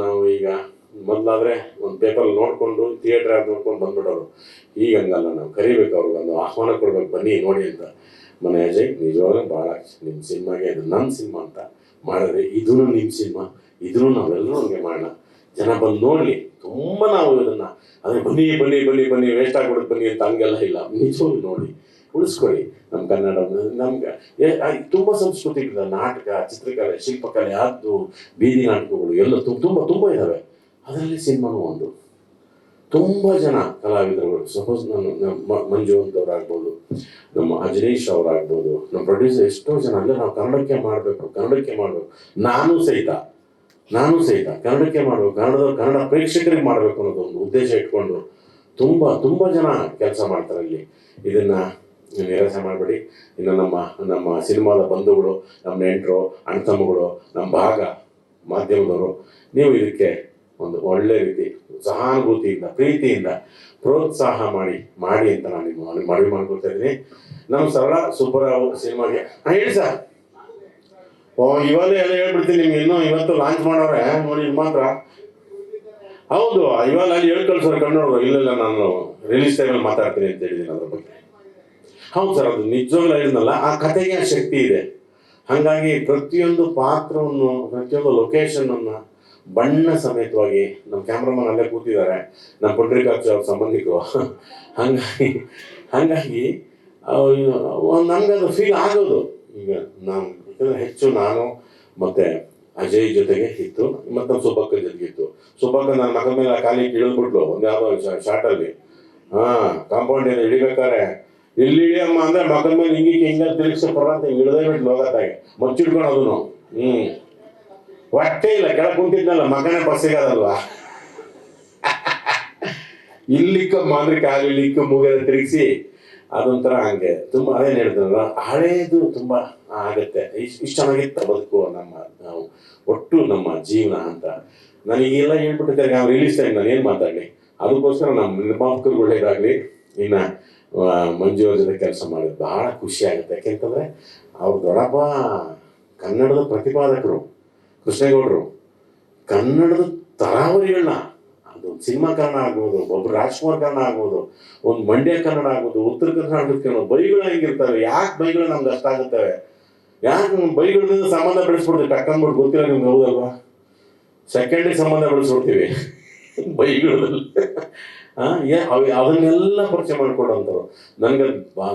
ನಾವು ಈಗ ಮೊದಲಾದ್ರೆ ಒಂದು ಪೇಪರ್ ನೋಡ್ಕೊಂಡು ಥಿಯೇಟರ್ ನೋಡ್ಕೊಂಡು ಬಂದ್ಬಿಡೋರು ಈಗ ಹಂಗಲ್ಲ, ನಾವು ಕರಿಬೇಕು ಅವ್ರಿಗೆ ಒಂದು ಆಹ್ವಾನ ಕೊಡ್ಬೇಕು, ಬನ್ನಿ ನೋಡಿ ಅಂತ. ಮನೆ ಅಜಯ್, ನಿಜವಾಗ್ಲೂ ಭಾಳ ನಿಮ್ಮ ಸಿನಿಮಾಗೆ ಇದು ನನ್ನ ಸಿನಿಮಾ ಅಂತ ಮಾಡಿದ್ರೆ ಇದೂ ನಿಮ್ಮ ಸಿನಿಮಾ ಇದೂ ನಾವೆಲ್ಲರೂ ಹಂಗೆ ಮಾಡೋಣ. ಜನ ಬಂದು ನೋಡಲಿ, ತುಂಬ ನಾವು ಇದನ್ನು. ಅದೇ ಬನ್ನಿ ಬನ್ನಿ ಬನ್ನಿ ಬನ್ನಿ ವೇಸ್ಟ್ ಆಗ್ಬಿಡುತ್ತೆ, ಬನ್ನಿ ಅಂತ ಹಂಗೆಲ್ಲ ಇಲ್ಲ. ನಿಜವಾಗ್ಲೂ ನೋಡಿ. ಉಳಿಸ್ಕೊಳ್ಳಿ ನಮ್ಮ ಕನ್ನಡ ನಮ್ಗೆ ತುಂಬ ಸಂಸ್ಕೃತಿಗಳಿದೆ ನಾಟಕ, ಚಿತ್ರಕಲೆ, ಶಿಲ್ಪಕಲೆ ಅದು ಬೀದಿ ನಾಟಕಗಳು, ಎಲ್ಲ ತುಂಬ ತುಂಬ ಇದ್ದಾವೆ ಅದರಲ್ಲಿ ಸಿನಿಮಾನೂ ಒಂದು. ತುಂಬ ಜನ ಕಲಾವಿದರುಗಳು ಸಪೋಸ್ ನಾನು, ನಮ್ಮ ಮಂಜು ಅಂತವ್ರಾಗ್ಬೋದು ನಮ್ಮ ಅಜನೀಶ್ ಅವರಾಗ್ಬೋದು, ನಮ್ಮ ಪ್ರೊಡ್ಯೂಸರ್ ಎಷ್ಟೋ ಜನ, ಅಂದರೆ ನಾವು ಕನ್ನಡಕ್ಕೆ ಮಾಡಬೇಕು ಕನ್ನಡಕ್ಕೆ ಮಾಡಬೇಕು. ನಾನು ಸಹಿತ ನಾನು ಸಹಿತ ಕನ್ನಡಕ್ಕೆ ಮಾಡಬೇಕು, ಕನ್ನಡದ, ಕನ್ನಡ ಪ್ರೇಕ್ಷಕರಿಗೆ ಮಾಡಬೇಕು ಅನ್ನೋದು ಒಂದು ಉದ್ದೇಶ ಇಟ್ಕೊಂಡು, ತುಂಬ ತುಂಬ ಜನ ಕೆಲಸ ಮಾಡ್ತಾರೆ ಇಲ್ಲಿ ಇದನ್ನ ನಿರಾಸೆ ಮಾಡಬೇಡಿ. ಇನ್ನು ನಮ್ಮ ನಮ್ಮ ಸಿನಿಮಾದ ಬಂಧುಗಳು, ನಮ್ಮ ನೆಂಟರು, ಅಣ್ಣತಮ್ಮಗಳು, ನಮ್ಮ ಭಾಗ ಮಾಧ್ಯಮದವರು, ನೀವು ಇದಕ್ಕೆ ಒಂದು ಒಳ್ಳೆ ರೀತಿ ಸಹಾನುಭೂತಿಯಿಂದ, ಪ್ರೀತಿಯಿಂದ ಪ್ರೋತ್ಸಾಹ ಮಾಡಿ ಮಾಡಿ ಅಂತ ನಾನು ನಿಮ್ಮ ಮನವಿ ಮಾಡ್ಕೊಳ್ತಾ ಇದ್ದೀನಿ. ನಮ್ಮ ಸರಳ ಸುಬ್ಬರಾವ್ ಸಿನಿಮಾಗೆ ಹಾಂ ಹೇಳಿ ಸರ್. ಓ ಇವಾಗಲೇ ಎಲ್ಲ ಹೇಳ್ಬಿಡ್ತೀನಿ ನಿಮ್ಗೆ, ಇನ್ನೂ ಇವತ್ತು ಲಾಂಚ್ ಮಾಡೋರೆ, ನೋಡಿ ಮಾತ್ರ. ಹೌದು, ಇವಾಗ ಅಲ್ಲಿ ಹೇಳ್ಕೊಳ್ಸೋರು ಕಣ್ಣೋರು ಇಲ್ಲೆಲ್ಲ ನಾನು ರಿಲೀಸ್ ಟೈಮಲ್ಲಿ ಮಾತಾಡ್ತೀನಿ ಅಂತ ಹೇಳಿದ್ದೀನಿ ಅದ್ರ ಬಗ್ಗೆ. ಹೌದು ಸರ್, ಅದು ನಿಜವಾಗ್ಲೂ ಹೇಳಿದ್ನಲ್ಲ, ಆ ಕಥೆಗೆ ಶಕ್ತಿ ಇದೆ. ಹಾಗಾಗಿ ಪ್ರತಿಯೊಂದು ಪಾತ್ರವನ್ನು, ಪ್ರತಿಯೊಂದು ಲೊಕೇಶನನ್ನು ಬಣ್ಣ ಸಮೇತವಾಗಿ ನಮ್ಮ ಕ್ಯಾಮ್ರಾಮನ್ ಅಲ್ಲೇ ಕೂತಿದ್ದಾರೆ, ನಮ್ಮ ಪುಂಡ್ರಿಕಾಕ್ಷ ಅವ್ರ ಸಂಬಂಧಿಕರು. ಹಾಗಾಗಿ ಹಾಗಾಗಿ ಅದು ಫೀಲ್ ಆಗೋದು. ಈಗ ಯಾಕಂದ್ರೆ ಹೆಚ್ಚು ನಾನು ಮತ್ತೆ ಅಜಯ್ ಜೊತೆಗೆ ಇತ್ತು, ಮತ್ತೆ ನಮ್ಮ ಸುಬ್ಬಕ್ಕನ ಜೊತೆಗೆ ಇತ್ತು. ಸುಬ್ಬಕ್ಕ ನನ್ನ ಮಗನ ಮೇಲೆ ಖಾಲಿ ಇಳಿದ್ಬಿಟ್ಲು ಒಂದು ಯಾವುದೋ ಶಾರ್ಟಲ್ಲಿ. ಹಾ ಕಾಂಪೌಂಡ್ ಏನು ಇಳಿಬೇಕಾರೆ ಇಲ್ಲಿ ಇಳಿಯಮ್ಮ ಅಂದ್ರೆ ಮಗನ ಮೇಲೆ ಹಿಂಗೆ ಹಿಂಗೆ ತಿರುಗಿಸಿ ಬರ ಅಂತ ಹಿಂಗೆ ಇಳ್ದೇ ಬಿಟ್ಲು ಹೋಗತ್ತಾಗೆ ಮಚ್ಚಿಡ್ಕೊಂಡು ಹ್ಮ್. ಹೊಟ್ಟೆ ಇಲ್ಲ, ಕೆಳಗೆ ಕುಂತಿದ್ನಲ್ಲ, ಮಗನೇ ಬಸ್ಸಿಗದಲ್ವಾ ಇಲ್ಲಿಕ್ಕ ಕಾಲು ಇಲ್ಲಿಕ್ಕ ಮೂಗೆಲ್ಲ ತಿರುಗಿಸಿ, ಅದೊಂಥರ ಹಂಗೆ. ತುಂಬ ಅದೇನು ಹೇಳಿದ್ರಲ್ಲ ಹಳೇದು ತುಂಬ ಆಗತ್ತೆ. ಇಷ್ಟು ಚೆನ್ನಾಗಿತ್ತ ಬದುಕು ನಮ್ಮ, ನಾವು. ಒಟ್ಟು ನಮ್ಮ ಜೀವನ ಅಂತ. ನನಗೆಲ್ಲ ಹೇಳ್ಬಿಟ್ಟಿದ್ದಾರೆ, ನಾವು ರಿಲೀಸ್ ಆಗಿ ನಾನು ಏನು ಮಾತಾಡಲಿ? ಅದಕ್ಕೋಸ್ಕರ ನಮ್ಮ ನಿರ್ಮಾಪಕರು ಒಳ್ಳೇದಾಗಲಿ. ಇನ್ನು ಮಂಜು ಅವ್ರ ಜೊತೆ ಕೆಲಸ ಮಾಡೋದು ಬಹಳ ಖುಷಿ ಆಗುತ್ತೆ. ಯಾಕೆಂತಂದರೆ, ಅವ್ರ ದೊಡ್ಡಪ್ಪ ಕನ್ನಡದ ಪ್ರತಿಪಾದಕರು, ಕೃಷ್ಣೇಗೌಡರು. ಕನ್ನಡದ ತರಾವರಿಗಳನ್ನ ಅದು ಸಿನಿಮಾ ಕನ್ನಡ ಆಗ್ಬೋದು, ಒಬ್ಬ ರಾಜ್ಕುಮಾರ್ ಕನ್ನಡ ಆಗ್ಬೋದು, ಒಂದು ಮಂಡ್ಯ ಕನ್ನಡ ಆಗ್ಬೋದು, ಉತ್ತರ ಕರ್ನಾಟಕದ ಕನ್ನಡ ಬೈಗಳು ಹೆಂಗಿರ್ತವೆ, ಯಾಕೆ ಬೈಗಳು ನಮ್ಗೆ ಅಷ್ಟ ಆಗುತ್ತವೆ? ಯಾಕೆ ಬೈಗಳಿಂದ ಸಂಬಂಧ ಬೆಳೆಸ್ಬಿಡ್ತೀವಿ? ಟಕ್ಕಂದ್ಬಿಟ್ಟು ಗೊತ್ತಿಲ್ಲ ನಿಮ್ಗೆ ಹೌದಲ್ವಾ? ಸೆಕೆಂಡಿಗೆ ಸಂಬಂಧ ಬೆಳೆಸ್ಬಿಡ್ತೀವಿ. ಬೈಗಳಲ್ಲಿ ಅದನ್ನೆಲ್ಲ ಪರಿಚಯ ಮಾಡಿಕೊಡುವಂಥವ್ರು ನನಗೆ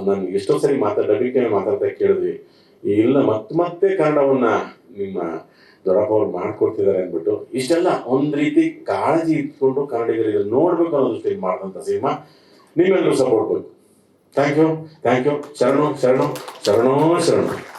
ನಾನು ಎಷ್ಟೋ ಸರಿ ಮಾತಾಡ ಡಬ್ಬಿಂಗ್ ಮಾತಾಡ್ತಾ ಕೇಳಿದ್ವಿ. ಇಲ್ಲ ಮತ್ತೆ ಮತ್ತೆ ಕನ್ನಡವನ್ನ ನಿಮ್ಮ ದೊಡ್ಡಪ್ಪ ಅವ್ರು ಮಾಡ್ಕೊಡ್ತಿದ್ದಾರೆ ಅಂದ್ಬಿಟ್ಟು, ಇಷ್ಟೆಲ್ಲ ಒಂದ್ ರೀತಿ ಕಾಳಜಿ ಇಟ್ಕೊಂಡು ಕನ್ನಡಿಗರಿಗೆ ನೋಡ್ಬೇಕು ಅನ್ನೋ ದೃಷ್ಟಿಯಲ್ಲಿ ಮಾಡಿದಂಥ ಸಿನಿಮಾ ನಿಮ್ಮೆಲ್ಲರೂ ಸಪೋರ್ಟ್ ಬೇಕು ಥ್ಯಾಂಕ್ ಯು ಥ್ಯಾಂಕ್ ಯು ಶರಣು ಶರಣು, ಶರಣೋ, ಶರಣು.